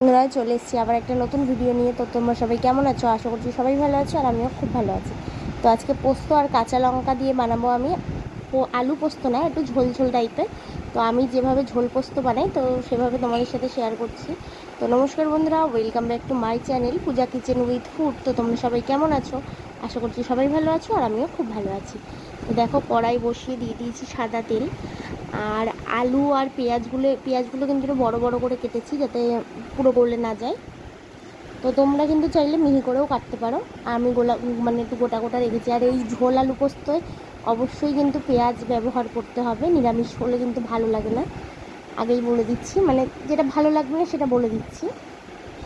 বন্ধুরা চলে এসেছি, আবার একটা নতুন ভিডিও নিয়ে। তো তোমরা সবাই কেমন আছো? আশা করছি সবাই ভালো আছো আর আমিও খুব ভালো আছি। তো আজকে পোস্ত আর কাঁচা লঙ্কা দিয়ে বানাবো আমি। আলু পোস্ত না, একটু ঝোল ঝোল টাইপের তো আমি যেভাবে ঝোল পোস্ত বানাই, তো সেভাবে তোমাদের সাথে শেয়ার করছি। তো নমস্কার বন্ধুরা welcome back to my channel Puja kitchen with food তো তোমরা সবাই কেমন আছো? আশা করছি সবাই ভালো আছো আর আমিও খুব ভালো আছি। তো দেখো কড়াই বসিয়ে দিয়ে দিয়েছি সাদা তেল। আর আলু আর পেঁয়াজগুলো পেঁয়াজগুলো কিন্তু একটু বড় বড় করে কেটেছি যাতে পুরো গলে না যায়। তো তোমরা কিন্তু চাইলে মিহি করেও কাটতে পারো। আমি গোলা মানে একটু গোটা গোটা রেখেছি। আর এই ঝোল আলু পোস্তয় অবশ্যই কিন্তু পেঁয়াজ ব্যবহার করতে হবে। নিরামিষ হলে কিন্তু ভালো লাগে না। আগেই বলে দিচ্ছি। মানে যেটা ভালো লাগবে না সেটা বলে দিচ্ছি।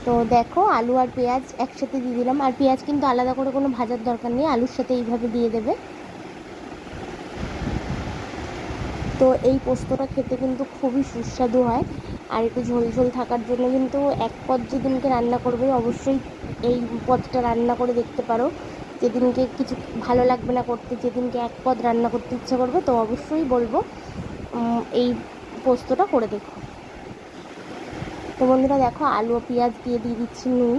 তো দেখো, আলু আর পেঁয়াজ একসাথে দিয়ে দিলাম। আর পেঁয়াজ কিন্তু আলাদা করে কোনো ভাজার দরকার নেই। আলুর সাথে এইভাবে দিয়ে দেবে। তো এই পোস্তটা খেতে কিন্তু খুবই সুস্বাদু হয়। আর একটু ঝোল ঝোল থাকার জন্য কিন্তু এক পদ যেদিনকে রান্না করবে অবশ্যই এই পদটা রান্না করে দেখতে পারো। যেদিনকে কিছু ভালো লাগবে না করতে, যেদিনকে এক পদ রান্না করতে ইচ্ছা করবে, তো অবশ্যই বলব এই পোস্তটা করে দেখো। তো বন্ধুরা দেখো, আলু পেঁয়াজ দিয়ে দিয়ে দিচ্ছি নুন।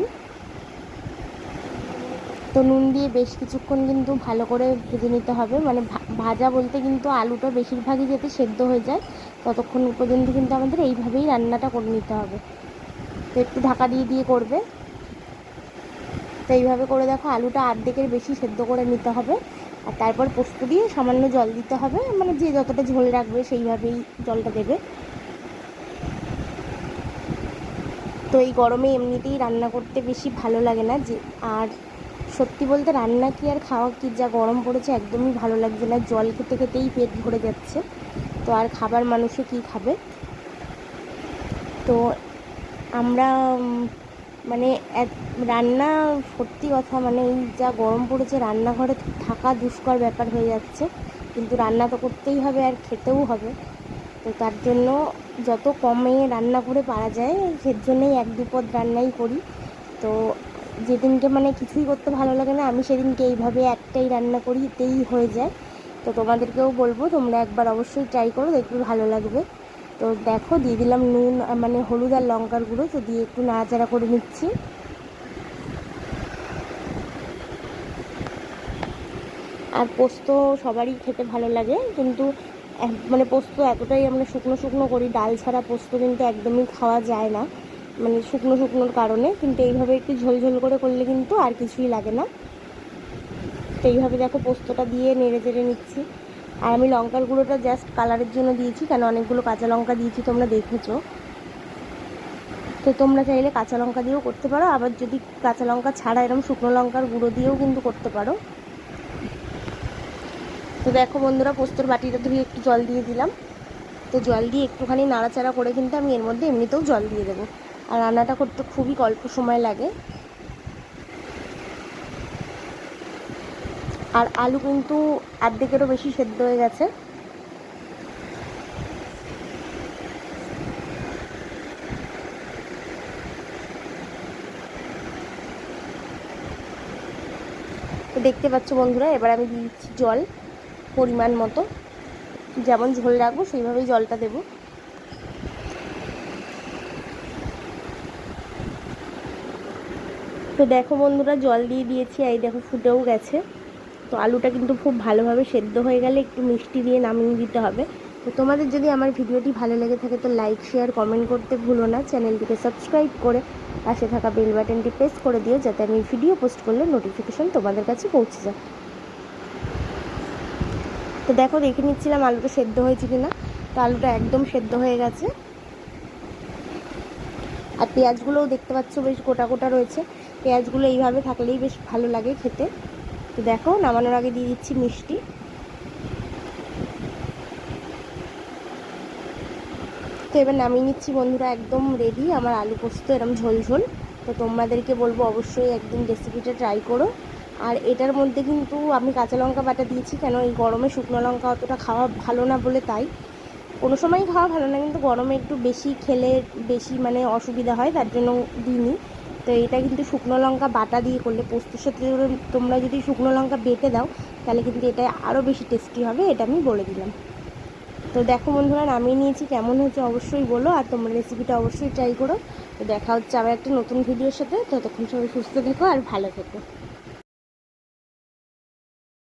তো নুন দিয়ে বেশ কিছুক্ষণ কিন্তু ভালো করে ভেজে নিতে হবে। মানে ভাজা বলতে কিন্তু আলুটা বেশিরভাগই যাতে সেদ্ধ হয়ে যায়, ততক্ষণ পর্যন্ত কিন্তু আমাদের এইভাবেই রান্নাটা করে নিতে হবে। তো একটু ঢাকা দিয়ে দিয়ে করবে। তো এইভাবে করে দেখো আলুটা আর্ধেকের বেশি সেদ্ধ করে নিতে হবে। আর তারপর পোস্ত দিয়ে সামান্য জল দিতে হবে। মানে যে যতটা ঝোল রাখবে সেইভাবেই জলটা দেবে। তো এই গরমে এমনিতেই রান্না করতে বেশি ভালো লাগে না যে, আর সত্যি বলতে রান্না কি আর খাওয়া কি, যা গরম পড়েছে একদমই ভালো লাগছে না, জল খেতে খেতেই পেট ভরে যাচ্ছে। তো আর খাবার মানুষে কি খাবে? তো আমরা মানে রান্না সত্যি কথা মানে এই যা গরম পড়েছে, রান্নাঘরে থাকা দুষ্কর ব্যাপার হয়ে যাচ্ছে। কিন্তু রান্না তো করতেই হবে আর খেতেও হবে। তো তার জন্য যত কমে রান্না করে পারা যায়, সের জন্যই এক দুপদ রান্নাই করি। তো যেদিনকে মানে কিছুই করতে ভালো লাগে না, আমি সেদিনকে এইভাবে একটাই রান্না করি এতেই হয়ে যায়। তো তোমাদেরকেও বলব, তোমরা একবার অবশ্যই ট্রাই করো, দেখবে ভালো লাগবে। তো দেখো, দিয়ে দিলাম নুন মানে হলুদ আর লঙ্কার গুঁড়ো, তো দিয়ে একটু নাড়াচাড়া করে নিচ্ছি। আর পোস্ত সবারই খেতে ভালো লাগে, কিন্তু মানে পোস্ত এতটাই আমরা শুকনো শুকনো করি, ডাল ছাড়া পোস্ত কিন্তু একদমই খাওয়া যায় না। মানে শুকনো শুকনোর কারণে, কিন্তু এইভাবে একটু ঝোল ঝোল করে করলে কিন্তু আর কিছুই লাগে না। তো এইভাবে দেখো পোস্তটা দিয়ে নেড়ে চেড়ে নিচ্ছি। আর আমি লঙ্কার গুঁড়োটা জাস্ট কালারের জন্য দিয়েছি, কেন অনেকগুলো কাঁচা লঙ্কা দিয়েছি তোমরা দেখেছ। তো তোমরা চাইলে কাঁচা লঙ্কা দিয়েও করতে পারো, আবার যদি কাঁচা লঙ্কা ছাড়া এরকম শুকনো লঙ্কার গুঁড়ো দিয়েও কিন্তু করতে পারো। তো দেখো বন্ধুরা, পোস্তর বাটিটা ধুয়ে একটু জল দিয়ে দিলাম। তো জল দিয়ে একটুখানি নাড়াচাড়া করে কিন্তু আমি এর মধ্যে এমনিতেও জল দিয়ে দেবো। আর রান্নাটা করতে খুবই অল্প সময় লাগে। আর আলু কিন্তু অর্ধেকেরও বেশি সেদ্ধ হয়ে গেছে। দেখতে পাচ্ছ বন্ধুরা, এবার আমি দিয়ে দিচ্ছি জল পরিমাণ মতো। যেমন ঝোল রাখব, সেইভাবেই জলটা দেবো। তো দেখো বন্ধুরা, জল দিয়ে দিয়েছি এই দেখো ফুটেও গেছে। তো আলুটা কিন্তু খুব ভালোভাবে সেদ্ধ হয়ে গেলে একটু মিষ্টি দিয়ে নামিয়ে দিতে হবে। তো তোমাদের যদি আমার ভিডিওটি ভালো লেগে থাকে, তো লাইক শেয়ার কমেন্ট করতে ভুলো না। চ্যানেলটিকে সাবস্ক্রাইব করে পাশে থাকা বেল বাটনটি প্রেস করে দিও, যাতে আমি ভিডিও পোস্ট করলে নোটিফিকেশন তোমাদের কাছে পৌঁছে যায়। তো দেখো, দেখে নিচ্ছিলাম আলুটা সেদ্ধ হয়েছে কিনা। তো আলুটা একদম সেদ্ধ হয়ে গেছে। আর পেঁয়াজগুলোও দেখতে পাচ্ছ বেশ গোটা গোটা রয়েছে। পেঁয়াজগুলো এইভাবে থাকলেই বেশ ভালো লাগে খেতে। তো দেখো, নামানোর আগে দিয়ে দিচ্ছি মিষ্টি। তো এবার নামিয়ে নিচ্ছি বন্ধুরা, একদম রেডি আমার আলু পোস্ত এরম ঝোল ঝোল। তো তোমাদেরকে বলব অবশ্যই একদিন রেসিপিটা ট্রাই করো। আর এটার মধ্যে কিন্তু আমি কাঁচা লঙ্কা বাটা দিয়েছি, কেন এই গরমে শুকনো লঙ্কা অতটা খাওয়া ভালো না বলে তাই। কোনো সময় খাওয়া ভালো না, কিন্তু গরমে একটু বেশি খেলে বেশি মানে অসুবিধা হয়, তার জন্য দিইনি। তো এটা কিন্তু শুকনো লঙ্কা বাটা দিয়ে করলে পোস্তর সাথে তোমরা যদি শুকনো লঙ্কা বেটে দাও, তাহলে কিন্তু এটা আরও বেশি টেস্টি হবে, এটা আমি বলে দিলাম। তো দেখো বন্ধুরা, নামিয়ে নিয়েছি, কেমন হয়েছে অবশ্যই বলো, আর তোমরা রেসিপিটা অবশ্যই ট্রাই করো। তো দেখা হচ্ছে আবার একটা নতুন ভিডিওর সাথে, ততক্ষণ সবাই সুস্থ থেকো আর ভালো থেকো।